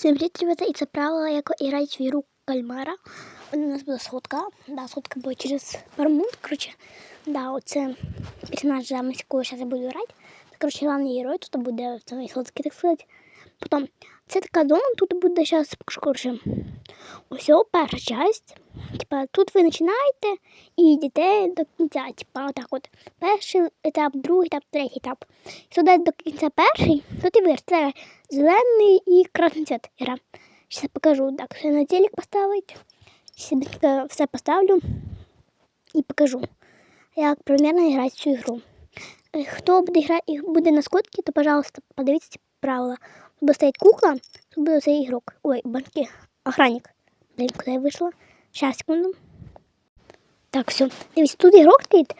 Всем привіт, ребята, и це правило, як грати в ігру кальмара. У нас буде сходка. Да, сходка буде через пару минут, короче. Да, оце персонаж, да, якого зараз я буду грати. Це, короче, главний герой, тут буде в цій сходці, так сказати. Потім, це така зона, тут буде зараз, коротше, усього перша часть. Типа, тут ви починаєте і йдете до кінця. Типа, отак от. Перший етап, другий етап, третій етап. Дати до кінця перший, то ти виріш. Це зелений і красний цвет гра. Зараз покажу. Так, все на телек поставить. Зараз все поставлю і покажу, як примерно грати цю ігру. Е, Хто буде грати буде на скотці, то, пожалуйста, подивіться правила. Тут буде стоять кукла, тут буде цей ігрок. Ой, банки, охранник. Блін, куди я вийшла? Сейчас, секунду. Так, все. Дивіться, тут ігрок стоїть.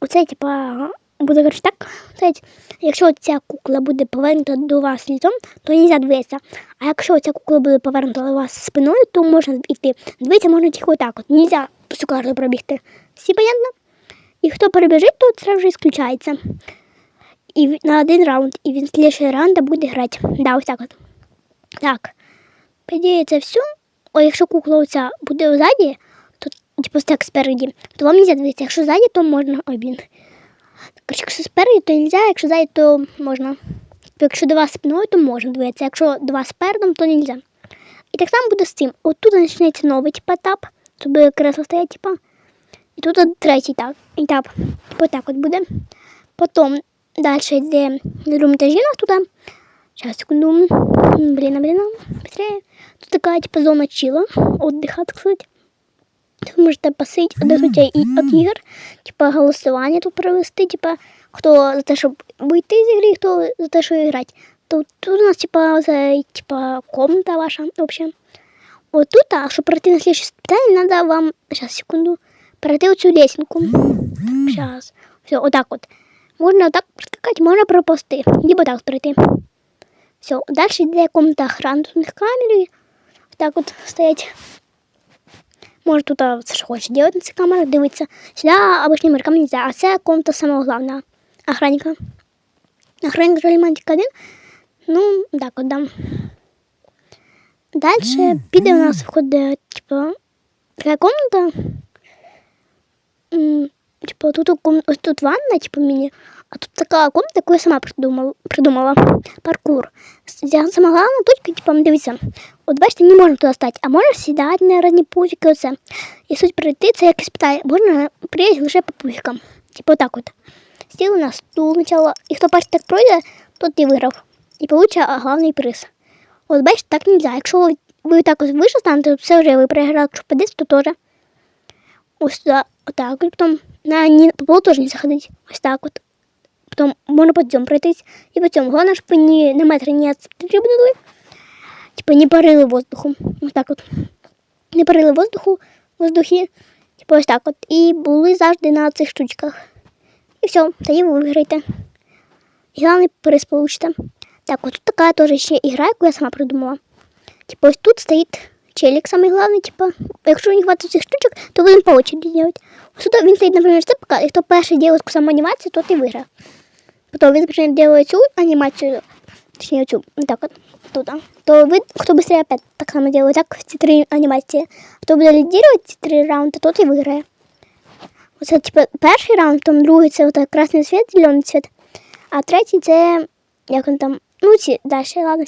Оце, типа, буде коротше, так. Стоять. Якщо ця кукла буде повернута до вас літом, то не можна дивитися. А якщо ця кукла буде повернута до вас спиною, то можна йти. Дивитися можна тільки отак. От. Нельзя всю карту пробігти. Всі понятно? І хто перебіжить, то одразу ж ісключається. І на один раунд. І він слідчий раунда буде грати. Да, ось так от. Так. По ідеї, це все. О, якщо кукла оця буде ззаді, то типу так спереді, то вам нельзя дивитися. Якщо ззаді, то можна. Ой, блін. Якщо спереді, то нельзя, якщо ззаді, то можна. Типу, Якщо до вас спиною, то можна дивитися. Якщо до вас спередом, то нельзя. І так само буде з цим. От тут почнеться новий типу, етап. Тут буде кресло стоять, типу. І тут третій етап. етап. Типу так от буде. Потім далі йде на другому етажі туди. Сейчас, секунду. Блин, блин, быстрее. Тут такая, типа, зона чила, отдыха, так сказать. Тут можете посидіти, отдохнути і від ігор, типа, голосування тут провести, типа, хто за те, щоб вийти з ігри, хто за те, що грати. Тут, тут у нас, типа, це, типа, комната ваша, вообще. От тут, а щоб пройти на слідче питання, треба вам, сейчас, секунду, пройти оцю лесенку. Сейчас. Все, отак от. Можна отак проскакати, можна пропусти. Либо так пройти. Все, дальше йде комната тут у. Так от стоять. Може тут це що хоче делать на цих камерах, дивитися. Сюди обычным игрокам нельзя, а це комната самого главного охранника. Охранник Ролімантик один. Ну, так от дам. Дальше піде у нас входить, типа, така комната. Типа, тут, ось тут ванна, типа, міні, а тут така комната, яку я сама придумала. придумала. Паркур. Я сама головна точка, типа, дивіться, от бачите, не можна туди стати, а можна сідати на різні пузики, оце. І суть прийти, це як питає, можна приїхати лише по пузикам. Типа, отак от. Сіли на стул спочатку, і хто перший так пройде, тот і виграв. І а, головний приз. От бачите, так не можна. Якщо ви, ви так ось вище станете, то все вже ви проіграли, якщо падеться, то теж. Ось туди, отак. І потім на, по полу теж не заходить. Ось так от. Потім можна підйом пройтись. І потім, головне, щоб ні, на метр не стрибнули. Типа не парили воздухом. Ось так от. Не парили воздуху, воздухи. Типа ось так от. І були завжди на цих штучках. І все, тоді ви виграєте. І головний приз получите. Так, от тут така теж ще ігра, яку я сама придумала. Типа ось тут стоїть челик самый главный, типа, якщо не хватить цих штучок, то будемо по очереді делать. Ось тут він стоїть, наприклад, це пока, і хто перший делає таку саму анімацію, тот і виграє. Потім він, наприклад, делає цю анімацію, точніше цю, так от, тут, а. то ви, хто быстрее опять так само делає, так, ці три анімації. Хто буде лідувати ці три раунди, тот і виграє. Оце, типа, перший раунд, потім другий це отак красний світ, зелений світ, а третій це, як він там, ну, ці, далі, ладно,